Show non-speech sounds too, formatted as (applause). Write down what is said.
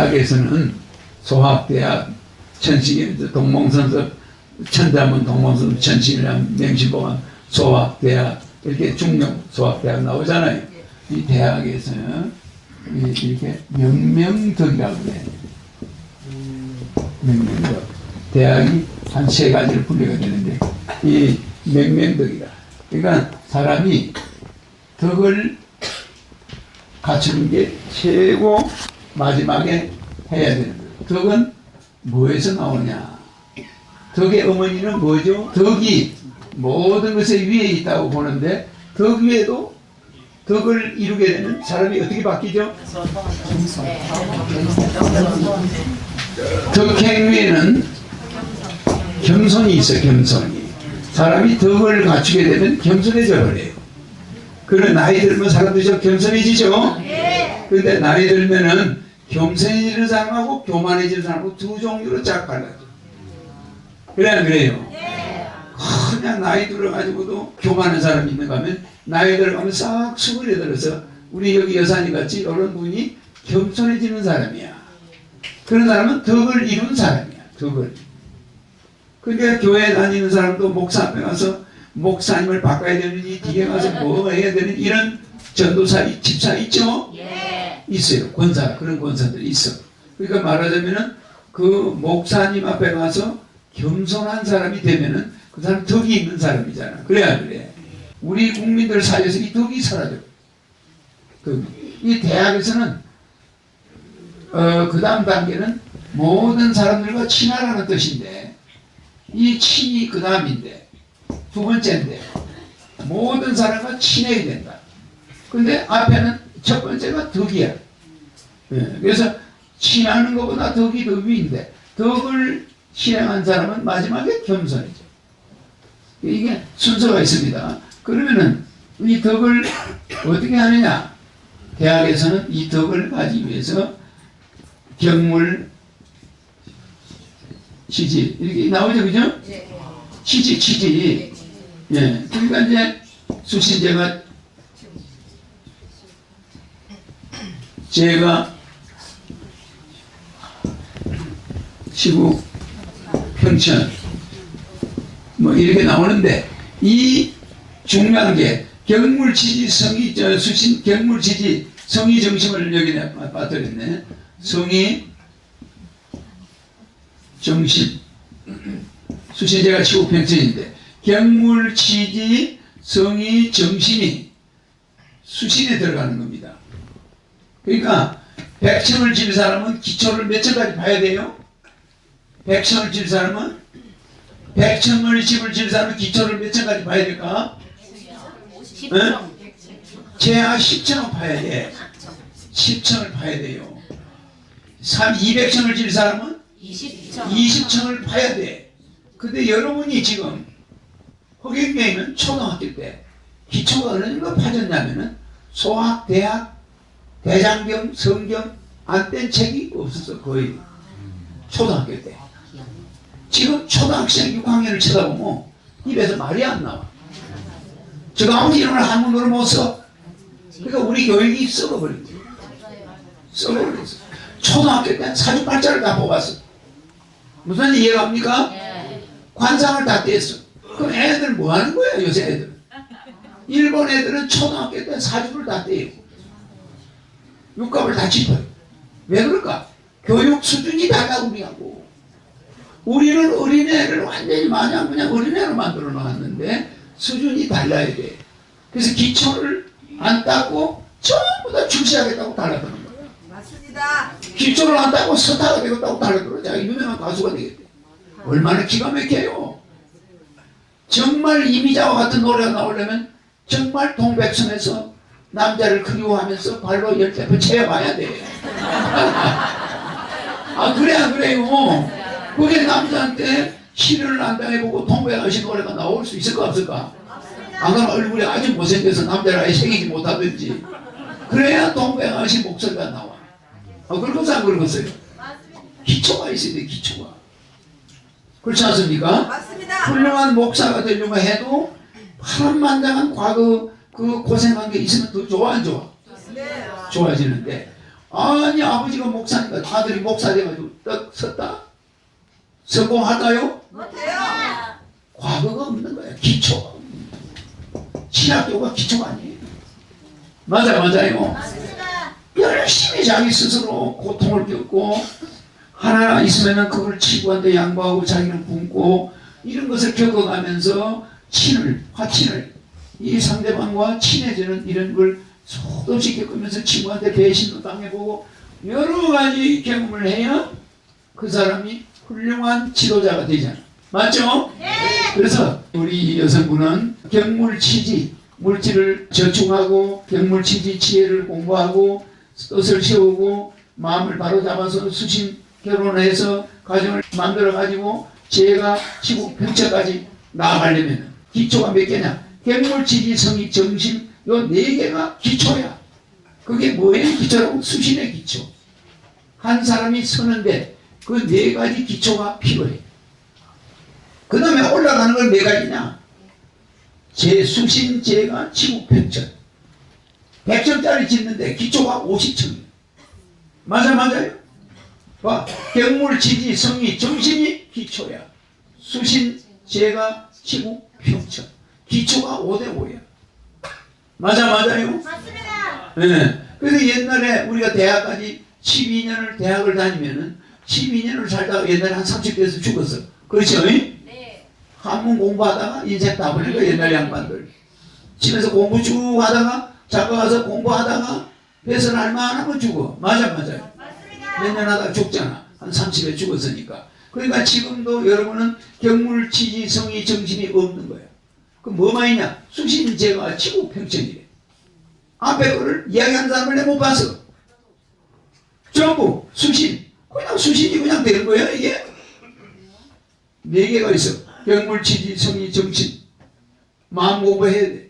대학에서는 소학대학 천식이 동몽선섭 천자문 동몽선섭 천식이라는 명시보가 소학대학 이렇게 중용 소학대학 나오잖아요. 이 대학에서 이- 이렇게 명명덕이라고 그래. 명명덕. 대학이 한 세 가지로 분류가 되는데 이 명명덕이다. 그러니까 사람이 덕을 갖추는 게 최고 마지막에 해야 되는 거예요. 덕은 뭐에서 나오냐? 덕의 어머니는 뭐죠? 덕이 모든 것의 위에 있다고 보는데 덕 위에도 덕을 이루게 되는 사람이 어떻게 바뀌죠? 덕행 위에는 겸손이 있어 겸손이 사람이 덕을 갖추게 되면 겸손해져 버려요 그런 나이 들면 사람들이 좀 겸손해지죠 근데 나이 들면은 겸손해지는 사람하고 교만해지는 사람하고 두 종류로 쫙 갈라져 그래 안 그래요? 그냥 나이 들어가지고도 교만한 사람이 있는가 하면 나이 들어가면 싹 수그려 들어서 우리 여기 여사님 같이 이런 분이 겸손해지는 사람이야 그런 사람은 덕을 이룬 사람이야 덕을 근데 교회 다니는 사람도 목사 앞에 가서 목사님을 바꿔야 되는지 뒤에 가서 뭐 해야 되는지 이런 전도사 집사 있죠? 있어요. 권사 그런 권사들이 있어. 그러니까 말하자면은 그 목사님 앞에 가서 겸손한 사람이 되면은 그 사람 덕이 있는 사람이잖아. 그래야 그래. 우리 국민들 사이에서 이 덕이 사라져. 그, 이 대학에서는 어, 그 다음 단계는 모든 사람들과 친하라는 뜻인데 이 친이 그 다음인데 두 번째인데 모든 사람과 친해야 된다. 근데 앞에는 첫 번째가 덕이야. 예, 그래서 친하는 것보다 덕이 더 위인데 덕을 실행한 사람은 마지막에 겸손해져. 이게 순서가 있습니다. 그러면은 이 덕을 (coughs) 어떻게 하느냐? 대학에서는 이 덕을 가지기 위해서 경물, 취지 이렇게 나오죠, 그죠? 취지, 취지. 예, 그러니까 이제 수신제가 제가 시구 평천 뭐 이렇게 나오는데 이 중요한 게 경물지지 성이 저 수신 경물지지 성의 정심을 여기 빠뜨렸네 성의 정심 수신제가 시구 평천인데 경물지지 성의 정심이 수신에 들어가는 겁니다. 그러니까 백청을 질 사람은 기초를 몇 층까지 봐야 돼요? 백청을 질 사람은 백청을 집을 질 사람은 기초를 몇 층까지 봐야 될까? 응? 최하 10층을 봐야 돼. 10층을 봐야 돼요. 3, 200층을 질 사람은 20층을 봐야 돼. 근데 여러분이 지금 허경영이는 초등학교 때 기초가 어느 정도 파졌냐면은 소학, 대학, 대장경, 성경 안뗀 책이 없었어 거의 초등학교 때. 지금 초등학생 6학년을 쳐다보면 입에서 말이 안 나와. 저거 아무 이름을 한문으로 못 써. 그러니까 우리 교육이 썩어버린 거야 썩어버렸어. 초등학교 때 사주팔자를 다 뽑았어. 무슨 이해가 갑니까? 관상을 다 뗐어. 그럼 애들 뭐 하는 거야 요새 애들? 일본 애들은 초등학교 때 사주를 다 떼요 육갑을 다 짚어요. 왜 그럴까? 교육 수준이 달라 우리하고. 우리는 어린애를 완전히 마냥 그냥 어린애로 만들어 놨는데 수준이 달라야 돼. 그래서 기초를 안 따고 전부 다 출시하겠다고 달라드는 거야. 맞습니다. 기초를 안 따고 스타가 되겠다고 달라들어. 자기 유명한 가수가 되겠대. 얼마나 기가 막혀요. 정말 이미자와 같은 노래가 나오려면 정말 동백섬에서 남자를 그리워하면서 발로 열대 번 채워봐야 돼. 아 그래 안 그래요? 그게 남자한테 시련을 안 당해보고 동백하신 노래가 나올 수 있을까 없을까? 안 그러면 얼굴이 아주 못생겨서 남자를 아예 새기지 못하든지 그래야 동백하신 목소리가 나와. 아 그렇겠어 안 그렇겠어요? 기초가 있어야 돼 기초가. 그렇지 않습니까? 맞습니다. 훌륭한 목사가 되려고 해도 파란만장한 과거 그 고생한 게 있으면 더 좋아 안 좋아? 네. 좋아지는데 아니 아버지가 목사니까 아들이 목사 돼가지고 딱 섰다? 성공할까요? 못해요. 과거가 없는 거야. 기초가 거야. 신학교가 기초가 아니에요. 맞아요, 맞아요. 맞습니다. 열심히 자기 스스로 고통을 겪고 하나 있으면은 그걸 치부한테 양보하고 자기는 굶고 이런 것을 겪어가면서 친을 화친을 이 상대방과 친해지는 이런 걸 소도시 겪으면서 친구한테 배신도 당해보고 여러 가지 경험을 해야 그 사람이 훌륭한 지도자가 되잖아. 맞죠? 그래서 우리 여성분은 경물치지 물질을 저축하고 경물치지 지혜를 공부하고 뜻을 세우고 마음을 바로 잡아서 수신 결혼해서 가정을 만들어 가지고 지혜가 지구 평처까지 나아가려면 기초가 몇 개냐? 경물치지 성의 정신 요 네 개가 기초야. 그게 뭐의 기초라고? 수신의 기초. 한 사람이 서는데 그 네 가지 기초가 필요해. 그 다음에 올라가는 건네 가지냐? 제 수신, 제가 지구 평천. 100점짜리 짓는데 기초가 50층이에요. 맞아, 맞아요. 봐. 경물, 지지, 성리, 정신이 기초야. 수신, 제가 지구 평천. 기초가 5대5야. 맞아, 맞아요. 맞습니다. 네. 그래서 옛날에 우리가 대학까지 12년을 대학을 다니면은 12년을 살다가 옛날에 한 30대에서 죽었어. 그렇죠? 네. 한문 공부하다가 인생 다거 옛날 양반들. 집에서 공부 쭉 하다가 작가 가서 공부하다가 배선 할만 하면 죽어. 맞아, 맞아요. 맞습니다. 몇년 하다가 죽잖아. 한 30에 죽었으니까. 그러니까 지금도 여러분은 경물, 지지, 성의, 정신이 없는 거야. 그 뭐만 있냐? 수신제가 지구 평천이래. 앞에 거를 이야기하는 사람을 내가 못 봤어. 전부 수신. 그냥 수신이 그냥 되는 거야, 이게? 네 개가 있어. 경물, 지지, 성의, 정신. 마음 공부해야 돼.